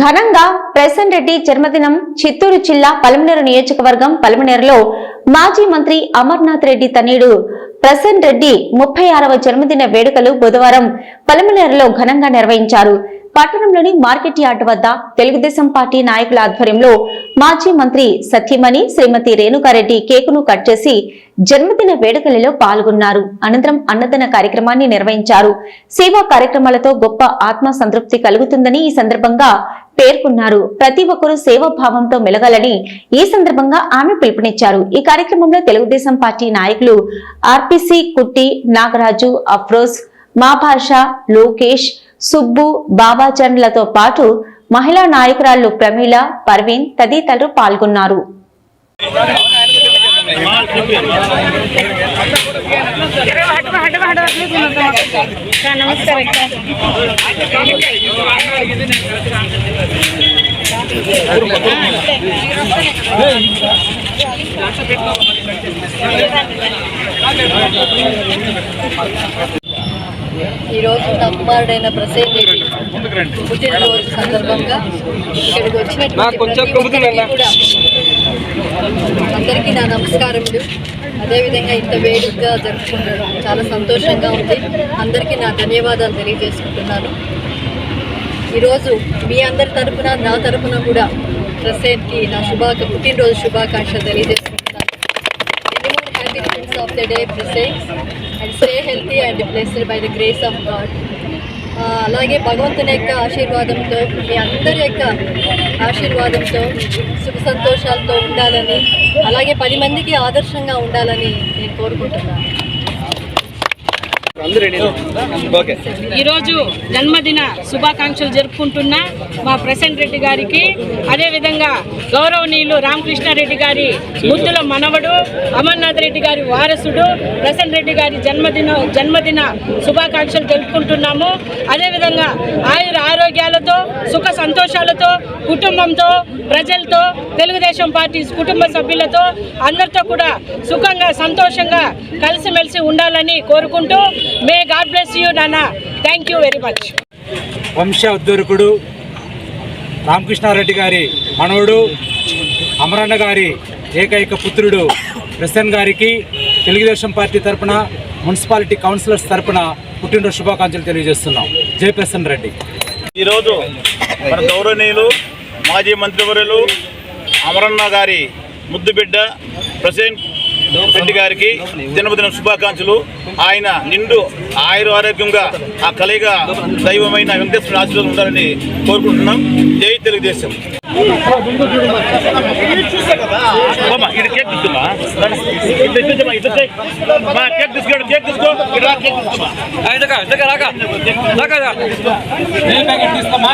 ఘనంగా ప్రసన్ రెడ్డి జన్మదినం చిత్తూరు జిల్లా పలమనేరు నియోజకవర్గం పలమనేరులో మాజీ మంత్రి అమర్నాథ్ రెడ్డి తనయుడు ప్రసన్ రెడ్డి ముప్పై ఆరవ జన్మదిన వేడుకలు బుధవారం పలమనేరులో ఘనంగా నిర్వహించారు. పట్టణంలోని మార్కెట్ యార్డ్ వద్ద తెలుగుదేశం పార్టీ నాయకుల ఆధ్వర్యంలో మాజీ మంత్రి సత్యమణి శ్రీమతి రేణుకారెడ్డి కేకును కట్ చేసి జన్మదిన వేడుకలలో పాల్గొన్నారు. అనంతరం అన్నదాన కార్యక్రమాన్ని నిర్వహించారు. సేవా కార్యక్రమాలతో గొప్ప ఆత్మ సంతృప్తి కలుగుతుందని ఈ సందర్భంగా పేర్కొన్నారు. ప్రతి ఒక్కరూ సేవాభావంతో మెలగాలని ఈ సందర్భంగా ఆమె పిలుపునిచ్చారు. ఈ కార్యక్రమంలో తెలుగుదేశం పార్టీ నాయకులు ఆర్పిసి కుట్టి నాగరాజు అఫ్రోజ్ మాభాష లోకేష్ సుబ్బు బాబాచండ్లతో పాటు మహిళా నాయకురాళ్ళు ప్రమీల పర్వీన్ తదితరులు పాల్గొన్నారు. ఈరోజు నా కుమారుడైన ప్రసేన్ రెడ్డి పుట్టినరోజు సందర్భంగా ఇక్కడికి వచ్చినటువంటి కూడా అందరికీ నా నమస్కారములు. అదేవిధంగా ఇంత వేడుకగా జరుపుకుంటారు చాలా సంతోషంగా ఉంది. అందరికీ నా ధన్యవాదాలు తెలియజేసుకుంటున్నాను. ఈరోజు మీ అందరి తరపున నా తరపున కూడా ప్రసేన్కి నా శుభాక పుట్టినరోజు శుభాకాంక్షలు తెలియజేసుకుంటున్నాను. Many more happy returns of the and stay healthy and blessed by the grace of God అలాగే భగవంతుని యొక్క ఆశీర్వాదంతో మీ అందరి యొక్క ఆశీర్వాదంతో సుఖ సంతోషాలతో ఉండాలని అలాగే పది మందికి ఆదర్శంగా ఉండాలని నేను కోరుకుంటున్నాను. ఈరోజు జన్మదిన శుభాకాంక్షలు జరుపుకుంటున్న మా ప్రసెంట్ రెడ్డి గారికి అదేవిధంగా గౌరవనీయులు రామకృష్ణారెడ్డి గారి ముద్దుల మనవడు అమర్నాథ్ రెడ్డి గారి వారసుడు ప్రసెంట్ రెడ్డి గారి జన్మదిన జన్మదిన శుభాకాంక్షలు తెలుపుకుంటున్నాము. అదేవిధంగా ఆయుర ఆరోగ్యాలతో సుఖ సంతోషాలతో కుటుంబంతో ప్రజలతో తెలుగుదేశం పార్టీ కుటుంబ సభ్యులతో అందరితో కూడా సుఖంగా సంతోషంగా కలిసిమెలిసి ఉండాలని కోరుకుంటూ మే గాడ్ బ్లెస్ యూ నాన్న థ్యాంక్ యూ వెరీ మచ్ వంశ ఉద్ధరకుడు రామకృష్ణారెడ్డి గారి మనవడు అమరన్న గారి ఏకైక పుత్రుడు ప్రసన్ గారికి తెలుగుదేశం పార్టీ తరపున మున్సిపాలిటీ కౌన్సిలర్స్ తరపున పుట్టినరోజు శుభాకాంక్షలు తెలియజేస్తున్నాం. జై ప్రసన్ రెడ్డి. ఈరోజు మన గౌరవనీయులు మాజీ మంత్రివర్యులు అమరన్న గారి ముద్దు బిడ్డ ప్రసేన్ రెడ్డి గారికి జన్మదిన శుభాకాంక్షలు. ఆయన నిండు ఆయుర ఆరోగ్యంగా ఆ కలయిక దైవమైన వెంకటేశ్వర ఆశీర్వాదం ఉండాలని కోరుకుంటున్నాం. జై తెలుగుదేశం. కేక్ తీసుకున్నా ఇట్లా ఇట్లా ఇట్లా కేక్ తీసుకోండి కేక్ తీసుకో ఇక్కడ రా, కేక్ తీసుకోమా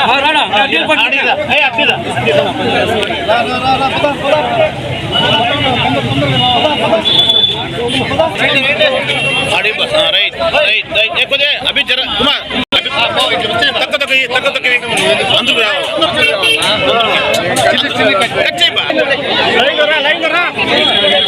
రైట్ రైట్ రైట్ అభి జర కుమార్ తక్కువ తక్కువ తక్కువ తక్కువ అందుకు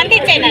అందించేయండి